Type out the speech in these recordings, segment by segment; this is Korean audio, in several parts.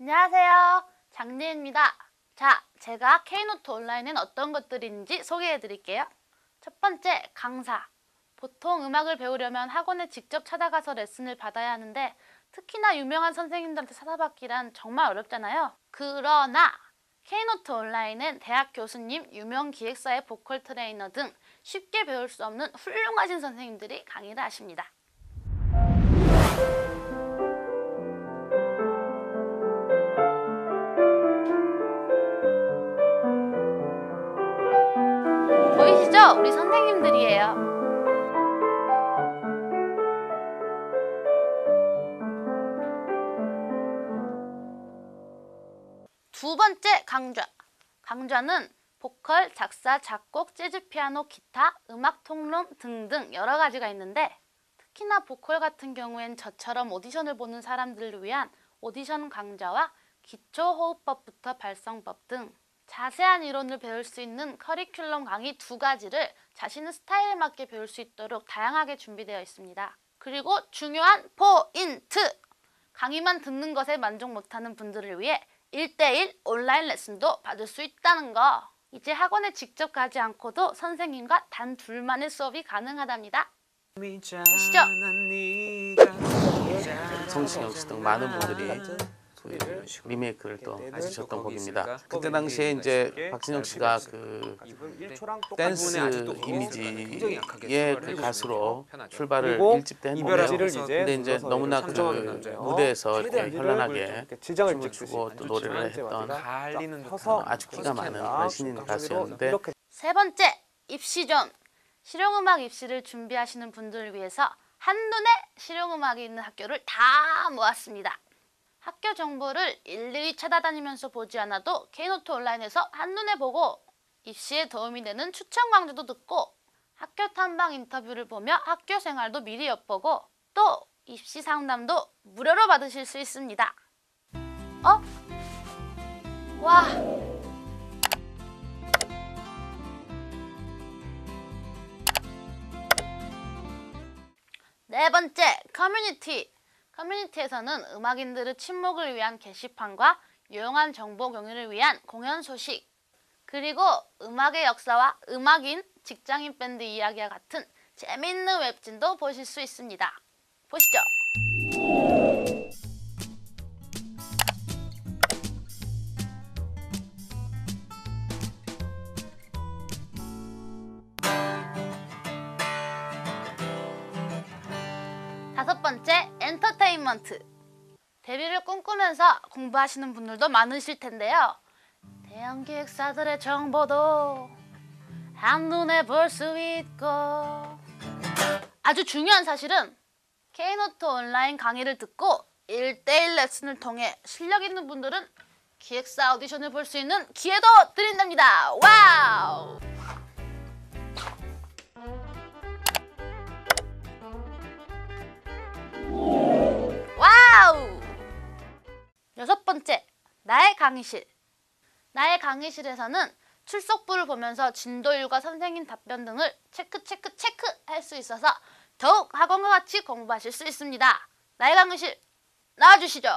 안녕하세요. 장리입니다. 자, 제가 K노트 온라인엔 어떤 것들이 있는지 소개해 드릴게요. 첫 번째, 강사. 보통 음악을 배우려면 학원에 직접 찾아가서 레슨을 받아야 하는데 특히나 유명한 선생님들한테 찾아받기란 정말 어렵잖아요. 그러나 K노트 온라인은 대학 교수님, 유명 기획사의 보컬 트레이너 등 쉽게 배울 수 없는 훌륭하신 선생님들이 강의를 하십니다. 우리 선생님들이에요. 두 번째 강좌. 강좌는 보컬, 작사, 작곡, 재즈 피아노, 기타, 음악 통론 등등 여러 가지가 있는데 특히나 보컬 같은 경우엔 저처럼 오디션을 보는 사람들을 위한 오디션 강좌와 기초 호흡법부터 발성법 등 자세한 이론을 배울 수 있는 커리큘럼 강의 두 가지를 자신의 스타일에 맞게 배울 수 있도록 다양하게 준비되어 있습니다. 그리고 중요한 포인트! 강의만 듣는 것에 만족 못하는 분들을 위해 1대1 온라인 레슨도 받을 수 있다는 거. 이제 학원에 직접 가지 않고도 선생님과 단 둘만의 수업이 가능하답니다. 보시죠. 씨등 많은 분들이 그 리메이크를 또 해주셨던 곡입니다. 그때 당시에 이제 박진영 씨가 그 댄스 이미지의 그 가수로 출발을 일집 때 했는데요. 근데 이제 너무나 그. 무대에서 이렇게 현란하게 춤을 추고 또 노래를 했던 아주 끼가 많은 그런 신인 가수였는데 세 번째, 입시존. 실용음악 입시를 준비하시는 분들을 위해서 한눈에 실용음악이 있는 학교를 다 모았습니다. 학교 정보를 일일이 찾아다니면서 보지 않아도 K노트 온라인에서 한눈에 보고 입시에 도움이 되는 추천 강좌도 듣고 학교 탐방 인터뷰를 보며 학교 생활도 미리 엿보고 또 입시 상담도 무료로 받으실 수 있습니다. 어? 와, 네 번째, 커뮤니티. 커뮤니티에서는 음악인들의 친목을 위한 게시판과 유용한 정보 공유를 위한 공연 소식, 그리고 음악의 역사와 음악인, 직장인 밴드 이야기와 같은 재미있는 웹진도 보실 수 있습니다. 보시죠. 다섯 번째, 엔터테인먼트. 데뷔를 꿈꾸면서 공부하시는 분들도 많으실 텐데요. 대형 기획사들의 정보도 한눈에 볼 수 있고 아주 중요한 사실은 K노트 온라인 강의를 듣고 1대1 레슨을 통해 실력 있는 분들은 기획사 오디션을 볼 수 있는 기회도 드린답니다. 와 나의 강의실. 나의 강의실에서는 출석부를 보면서 진도율과 선생님 답변 등을 체크 체크 체크 할 수 있어서 더욱 학원과 같이 공부하실 수 있습니다. 나의 강의실 나와주시죠.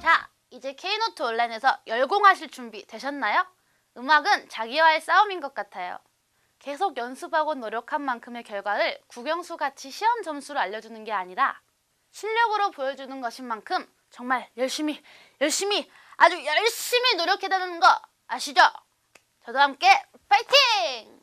자, 이제 K노트 온라인에서 열공하실 준비 되셨나요? 음악은 자기와의 싸움인 것 같아요. 계속 연습하고 노력한 만큼의 결과를 국영수 같이 시험 점수로 알려주는 게 아니라 실력으로 보여주는 것인 만큼 정말 열심히 열심히 아주 열심히 노력해다는 거 아시죠? 저도 함께 파이팅!